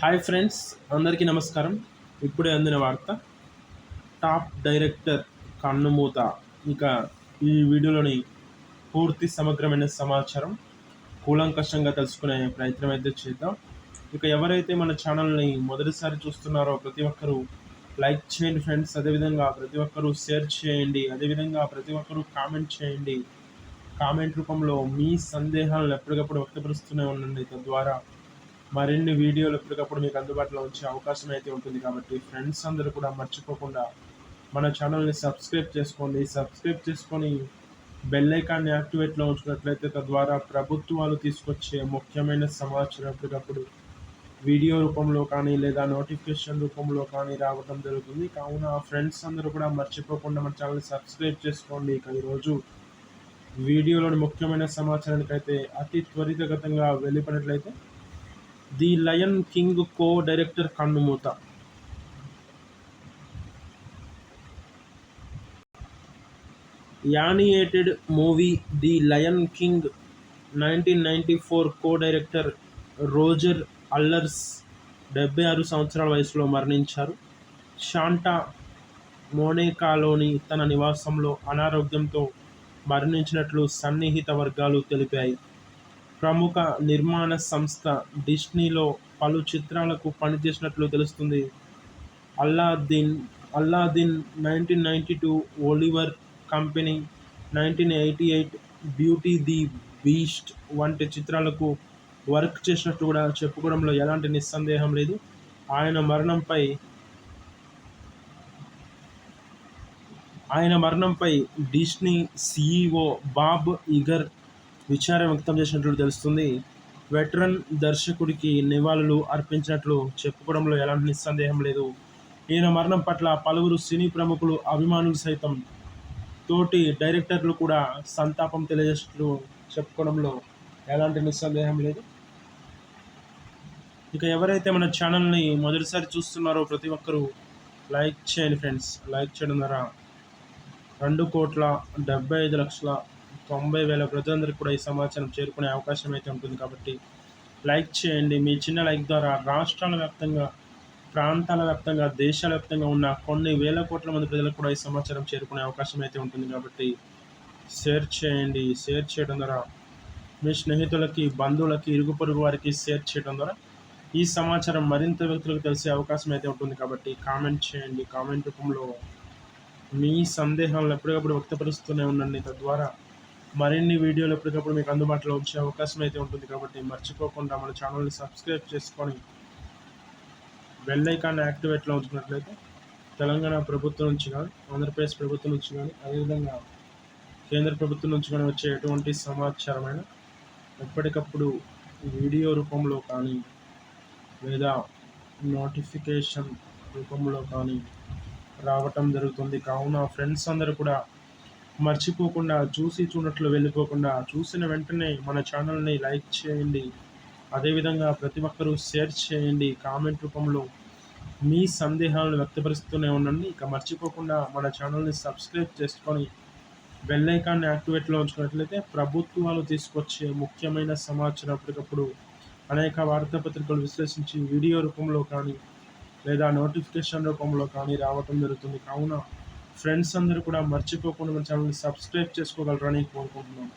Hi friends అందరికీ నమస్కారం. ఇప్పుడే అందిన వార్త టాప్ డైరెక్టర్ కన్నుమూత. ఇక ఈ వీడియోలోని పూర్తి సమగ్రమైన సమాచారం కూలంకషంగా తెలుసుకునే ప్రయత్నం అయితే చేద్దాం. ఇక ఎవరైతే మన ఛానల్ని మొదటిసారి చూస్తున్నారో ప్రతి ఒక్కరూ లైక్ చేయండి ఫ్రెండ్స్. అదేవిధంగా ప్రతి ఒక్కరూ షేర్ చేయండి. అదేవిధంగా ప్రతి ఒక్కరూ కామెంట్ చేయండి. కామెంట్ రూపంలో మీ సందేహాలను ఎప్పటికప్పుడు వ్యక్తపరుస్తూనే ఉండండి. తద్వారా మరిన్ని వీడియోలు ఎప్పటికప్పుడు మీకు అందుబాటులో వచ్చే అవకాశం అయితే ఉంటుంది కాబట్టి ఫ్రెండ్స్ అందరూ కూడా మర్చిపోకుండా మన ఛానల్ని సబ్స్క్రైబ్ చేసుకోండి. సబ్స్క్రైబ్ చేసుకొని బెల్ ఐకాన్ని యాక్టివేట్లో ఉంచుకున్నట్లయితే తద్వారా ప్రభుత్వాలు తీసుకొచ్చే ముఖ్యమైన సమాచారం ఎప్పటికప్పుడు వీడియో రూపంలో కానీ లేదా నోటిఫికేషన్ రూపంలో కానీ రావడం జరుగుతుంది. కావున ఫ్రెండ్స్ అందరూ కూడా మర్చిపోకుండా మన ఛానల్ని సబ్స్క్రైబ్ చేసుకోండి. ఇక ఈరోజు వీడియోలోని ముఖ్యమైన సమాచారానికి అయితే అతి త్వరితగతంగా వెళ్ళిపోయినట్లయితే the lion king co director కన్నుమూత. Animated movie the lion king nineteen ninety four co director Roger Allers డెబ్బై ఆరు సంవత్సరాల వయసులో మరణించారు. షాంటా మోనేకాలోని తన నివాసంలో అనారోగ్యంతో మరణించినట్లు సన్నిహిత వర్గాలు తెలిపాయి. ప్రముఖ నిర్మాణ సంస్థ డిస్నీలో పలు చిత్రాలకు పనిచేసినట్లు తెలుస్తుంది. Aladdin Aladdin nineteen ninety two Oliver company nineteen eighty eight beauty the beast వంటి చిత్రాలకు వర్క్ చేసినట్టు కూడా చెప్పుకోవడంలో ఎలాంటి నిస్సందేహం లేదు. ఆయన మరణంపై ఆయన మరణంపై డిస్నీ సీఈఓ బాబ్ ఇగర్ విచారం వ్యక్తం చేసినట్లు తెలుస్తుంది. వెటరన్ దర్శకుడికి నివాళులు అర్పించినట్లు చెప్పుకోవడంలో ఎలాంటి నిస్సందేహం లేదు. ఈయన మరణం పట్ల పలువురు సినీ ప్రముఖులు అభిమానులు సైతం తోటి డైరెక్టర్లు కూడా సంతాపం తెలియజేసినట్లు చెప్పుకోవడంలో ఎలాంటి నిస్సందేహం లేదు. ఇక ఎవరైతే మన ఛానల్ని మొదటిసారి చూస్తున్నారో ప్రతి ఒక్కరూ లైక్ చేయండి ఫ్రెండ్స్. లైక్ చేయడం ద్వారా రెండు కోట్ల డెబ్బై ఐదు లక్షల తొంభై వేల ప్రజలందరికీ కూడా ఈ సమాచారం చేరుకునే అవకాశం అయితే ఉంటుంది కాబట్టి లైక్ చేయండి. మీ చిన్న లైక్ ద్వారా రాష్ట్రాల వ్యాప్తంగా ప్రాంతాల వ్యాప్తంగా దేశాల వ్యాప్తంగా ఉన్న కొన్ని వేల కోట్ల మంది ప్రజలకు కూడా ఈ సమాచారం చేరుకునే అవకాశం అయితే ఉంటుంది కాబట్టి షేర్ చేయండి. షేర్ చేయడం ద్వారా మీ స్నేహితులకి బంధువులకి ఇరుగు పొరుగు వారికి షేర్ చేయడం ద్వారా ఈ సమాచారం మరింత వ్యక్తులకు తెలిసే అవకాశం అయితే ఉంటుంది కాబట్టి కామెంట్ చేయండి. కామెంట్ రూపంలో మీ సందేహాలను ఎప్పటికప్పుడు వ్యక్తపరుస్తూనే ఉండండి. తద్వారా మరిన్ని వీడియోలు ఎప్పటికప్పుడు మీకు అందుబాటులో వచ్చే అవకాశం అయితే ఉంటుంది కాబట్టి మర్చిపోకుండా మన ఛానల్ని సబ్స్క్రైబ్ చేసుకొని బెల్ ఐకాన్ యాక్టివేట్లో ఉంచుకున్నట్లయితే తెలంగాణ ప్రభుత్వం నుంచి కానీ ఆంధ్రప్రదేశ్ ప్రభుత్వం నుంచి కానీ అదేవిధంగా కేంద్ర ప్రభుత్వం నుంచి కానీ వచ్చే ఎటువంటి సమాచారమైన ఎప్పటికప్పుడు వీడియో రూపంలో కానీ లేదా నోటిఫికేషన్ రూపంలో కానీ రావటం జరుగుతుంది. కావున ఫ్రెండ్స్ అందరూ కూడా మర్చిపోకుండా చూసి చూడట్లు వెళ్ళిపోకుండా చూసిన వెంటనే మన ఛానల్ని లైక్ చేయండి. అదేవిధంగా ప్రతి ఒక్కరూ షేర్ చేయండి. కామెంట్ రూపంలో మీ సందేహాలను వ్యక్తపరుస్తూనే ఉండండి. ఇక మర్చిపోకుండా మన ఛానల్ని సబ్స్క్రైబ్ చేసుకొని బెల్ ఐకాన్ని యాక్టివేట్లో ఉంచుకున్నట్లయితే ప్రభుత్వాలు తీసుకొచ్చే ముఖ్యమైన సమాచారం అప్పటికప్పుడు అనేక వార్తాపత్రికలు విశ్లేషించి వీడియో రూపంలో కానీ లేదా నోటిఫికేషన్ రూపంలో కానీ రావటం జరుగుతుంది. కావున ఫ్రెండ్స్ అందరూ కూడా మర్చిపోకుండా మన ఛానల్ని సబ్స్క్రైబ్ చేసుకోగలరని కోరుకుంటున్నాను